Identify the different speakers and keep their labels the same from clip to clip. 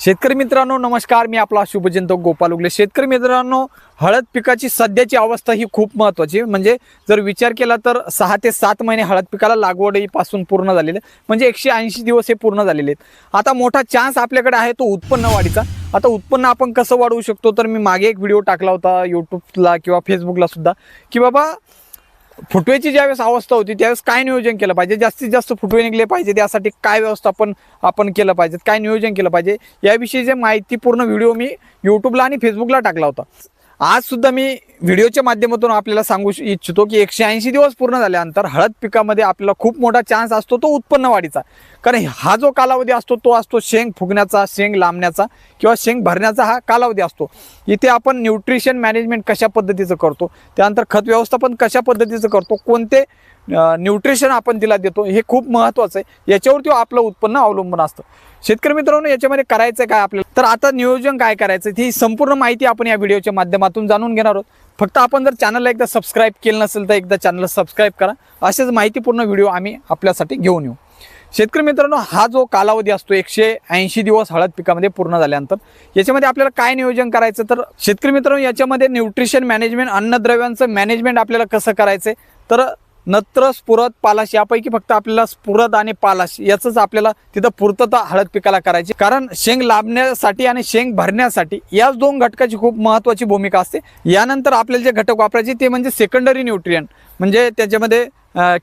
Speaker 1: शेतकरी मित्रांनो नमस्कार. मी आपला शुभचिंतक गोपाल उगले. शेतकरी मित्रांनो हळद पिकाची सध्याची अवस्था ही खूप महत्त्वाची आहे. म्हणजे जर विचार केला तर सहा ते सात महिने हळद पिकाला लागवडीपासून पूर्ण झालेले आहे. म्हणजे एकशे ऐंशी दिवस हे पूर्ण झालेले आहेत. आता मोठा चान्स आपल्याकडे आहे तो उत्पन्न वाढीचा. आता उत्पन्न आपण कसं वाढवू शकतो? तर मी मागे एक व्हिडिओ टाकला होता यूट्यूबला किंवा फेसबुकला सुद्धा की बाबा फुटवेची ज्यावेळेस अवस्था होती त्यावेळेस काय नियोजन केलं पाहिजे? जास्तीत जास्त फुटवे निघले पाहिजे त्यासाठी काय व्यवस्थापन आपण केलं पाहिजे काय नियोजन केलं पाहिजे? याविषयी जे माहितीपूर्ण व्हिडिओ मी यूट्यूबला आणि फेसबुकला टाकला होता. आज सुद्धा मी व्हिडिओच्या माध्यमातून आपल्याला सांगू इच्छितो की एकशे ऐंशी दिवस पूर्ण झाल्यानंतर हळद पिकामध्ये आपल्याला खूप मोठा चान्स असतो तो उत्पन्न वाढीचा. कारण हा जो कालावधी असतो तो असतो शेंग फुगण्याचा शेंग लांबण्याचा किंवा शेंग भरण्याचा हा कालावधी असतो. इथे आपण न्यूट्रिशन मॅनेजमेंट कशा पद्धतीचं करतो त्यानंतर खत व्यवस्थापन कशा पद्धतीचं करतो कोणते न्यूट्रिशन आपण तिला देतो. हे खूप महत्त्वाचं आहे. याच्यावरती आपलं उत्पन्न अवलंबून असतं. शेतकरी मित्रांनो याच्यामध्ये करायचं काय आपल्याला? तर आता नियोजन काय करायचं? ही संपूर्ण माहिती आपण या व्हिडिओच्या माध्यमातून जाणून घेणार आहोत. फक्त आपण जर चॅनलला एकदा सबस्क्राईब केलं नसेल तर एकदा चॅनलला सबस्क्राईब करा. असेच माहितीपूर्ण व्हिडिओ आम्ही आपल्यासाठी घेऊन येऊ. शेतकरी मित्रांनो हा जो कालावधी असतो एकशे ऐंशी दिवस हळद पिकामध्ये पूर्ण झाल्यानंतर याच्यामध्ये आपल्याला काय नियोजन करायचं? तर शेतकरी मित्रांनो याच्यामध्ये न्यूट्रिशन मॅनेजमेंट अन्नद्रव्यांचं मॅनेजमेंट आपल्याला कसं करायचं तर नत्र स्फुरद पालाश यापैकी फक्त आपल्याला स्फुरद आणि पालाश याचंच आपल्याला तिथं पूर्तता हळद पिकाला करायची. कारण शेंग लाभण्यासाठी आणि शेंग भरण्यासाठी याच दोन घटकाची खूप महत्त्वाची भूमिका असते. यानंतर आपल्याला जे घटक वापरायचे ते म्हणजे सेकंडरी न्यूट्रियन म्हणजे त्याच्यामध्ये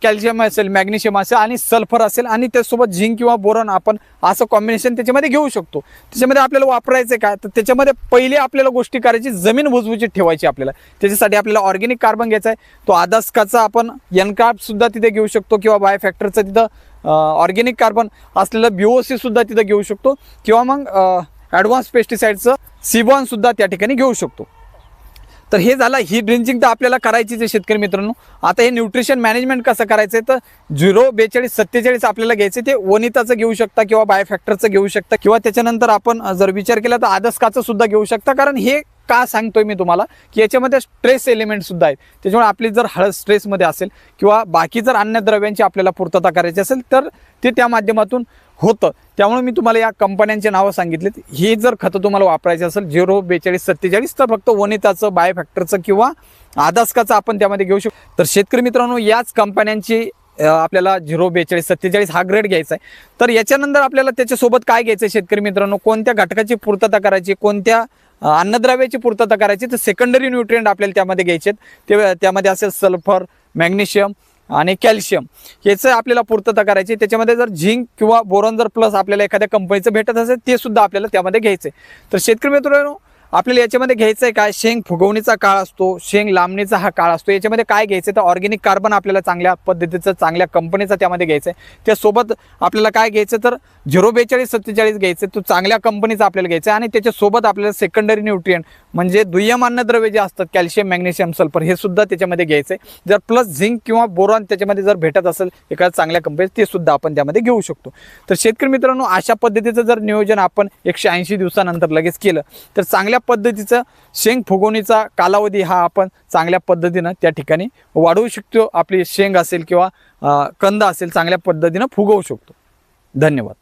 Speaker 1: कॅल्शियम असेल मॅग्नेशियम असेल आणि सल्फर असेल आणि त्यासोबत झिंक किंवा बोरॉन आपण असं कॉम्बिनेशन त्याच्यामध्ये घेऊ शकतो. त्याच्यामध्ये आपल्याला वापरायचं काय? तर त्याच्यामध्ये पहिले आपल्याला गोष्टी करायची जमीन भुजभुजीत ठेवायची आपल्याला. त्याच्यासाठी आपल्याला ऑर्गॅनिक कार्बन घ्यायचा आहे. तो आदास्काचा आपण एनकार्ब सुद्धा तिथे घेऊ शकतो किंवा बायोफॅक्टरचं तिथं ऑर्गॅनिक कार्बन असलेलं बीओसी सुद्धा तिथं घेऊ शकतो. किंवा मग ॲडव्हान्स पेस्टिसाईडचं सिबॉन सुद्धा त्या ठिकाणी घेऊ शकतो. तर हे झालं ही ड्रिंचिंग तर आपल्याला करायचीच आहे शेतकरी मित्रांनो. आता हे न्यूट्रिशन मॅनेजमेंट कसं करायचं आहे तर झिरो बेचाळीस सत्तेचाळीस आपल्याला घ्यायचं ते वनिताचं घेऊ शकता किंवा बायोफॅक्टरचं घेऊ शकता किंवा त्याच्यानंतर आपण जर विचार केला तर आदस्काचं सुद्धा घेऊ शकता. कारण हे का सांगतोय मी तुम्हाला? की याच्यामध्ये स्ट्रेस एलिमेंट सुद्धा आहेत. त्याच्यामुळे आपली जर हळद स्ट्रेसमध्ये असेल किंवा बाकी जर अन्नद्रव्यांची आपल्याला पूर्तता करायची असेल तर ते त्या माध्यमातून होतं. त्यामुळे मी तुम्हाला या कंपन्यांचे नावं सांगितलेत. हे जर खतं तुम्हाला वापरायचं असेल झिरो बेचाळीस सत्तेचाळीस तर फक्त वनिताचं बायोफॅक्टरचं किंवा आदास्काचं आपण त्यामध्ये घेऊ शकतो. तर शेतकरी मित्रांनो याच कंपन्यांची आपल्याला झिरो बेचाळीस सत्तेचाळीस हा ग्रेड घ्यायचा आहे. तर याच्यानंतर आपल्याला त्याच्यासोबत काय घ्यायचं आहे शेतकरी मित्रांनो? कोणत्या घटकाची पूर्तता करायची? कोणत्या अन्नद्रव्याची पूर्तता करायची? तर सेकंडरी न्यूट्रियंट आपल्याला त्यामध्ये घ्यायचे आहेत. ते त्यामध्ये असेल सल्फर मॅग्नेशियम आणि कॅल्शियम याचं आपल्याला पूर्तता करायची. त्याच्यामध्ये जर झिंक किंवा बोरॉन जर प्लस आपल्याला एखाद्या कंपनीचं भेटत असेल ते सुद्धा आपल्याला त्यामध्ये घ्यायचं आहे तर शेतकरी मित्रांनो आपल्याला याच्यामध्ये घ्यायचं आहे काय? शेंग फुगवणीचा काळ असतो शेंग लांबणीचा हा काळ असतो. याच्यामध्ये काय घ्यायचं तर ऑर्गेनिक कार्बन आपल्याला चांगल्या पद्धतीचं चांगल्या कंपनीचा त्यामध्ये घ्यायचं आहे त्यासोबत आपल्याला काय घ्यायचं? तर झिरो बेचाळीस सत्तेचाळीस घ्यायचं तो चांगल्या कंपनीचा आपल्याला घ्यायचं आहे आणि त्याच्यासोबत आपल्याला सेकंडरी न्यूट्रियन म्हणजे दुय्यम अन्नद्रव्य जे असतात कॅल्शियम मॅग्नेशियम सल्फर हे सुद्धा त्याच्यामध्ये घ्यायचं आहे जर प्लस झिंक किंवा बोरॉन त्याच्यामध्ये जर भेटत असेल एखाद्या चांगल्या कंपनीचं ते सुद्धा आपण त्यामध्ये घेऊ शकतो. तर शेतकरी मित्रांनो अशा पद्धतीचं जर नियोजन आपण एकशे ऐंशी दिवसानंतर लगेच केलं तर चांगल्या पद्धतीचं शेंग फुगवणीचा कालावधी हा आपण चांगल्या पद्धतीनं त्या ठिकाणी वाढवू शकतो. आपली शेंग असेल किंवा कंद असेल चांगल्या पद्धतीनं फुगवू शकतो. धन्यवाद.